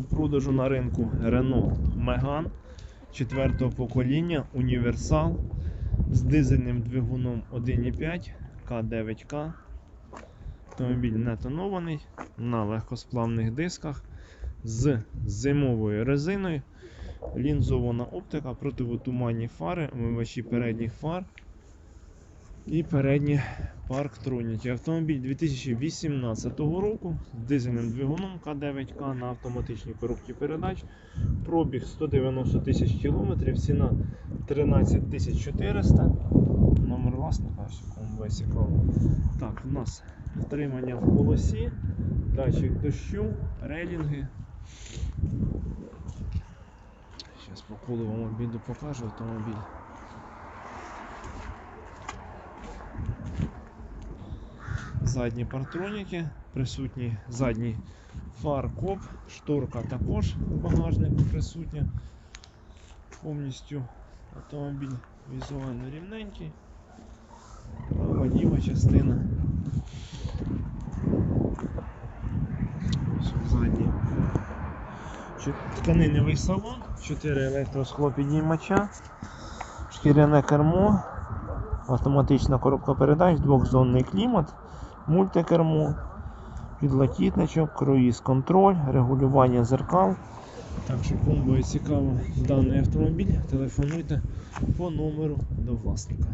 у продажу на ринку Renault Megane 4 покоління універсал з дизельним двигуном 1.5 К9К. Автомобіль не тонований на легкосплавних дисках з зимовою резиною, лінзована оптика, противотуманні фари, омивачі передніх фар і передні парктроніки. Автомобіль 2018 року з дизельним двигуном К9К на автоматичній коробці передач. Пробіг 190 тисяч кілометрів, ціна 13 тисяч 400. Номер власника, весь. Так, у нас втримання в полосі, датчик дощу, рейлінги. Зараз по колу вам обіду покажу автомобіль. Задні партроніки, присутній задній фаркоп, шторка також в багажнику присутня. Повністю автомобіль візуально рівненький. Права частина. Ось задній. Тканиневий салон, 4 електросклопідіймача, шкіряне кермо, автоматична коробка передач, двохзонний клімат, мультикермо, підлокітничок, круїз контроль, регулювання зеркал. Так що кому цікаво даний автомобіль, телефонуйте по номеру до власника.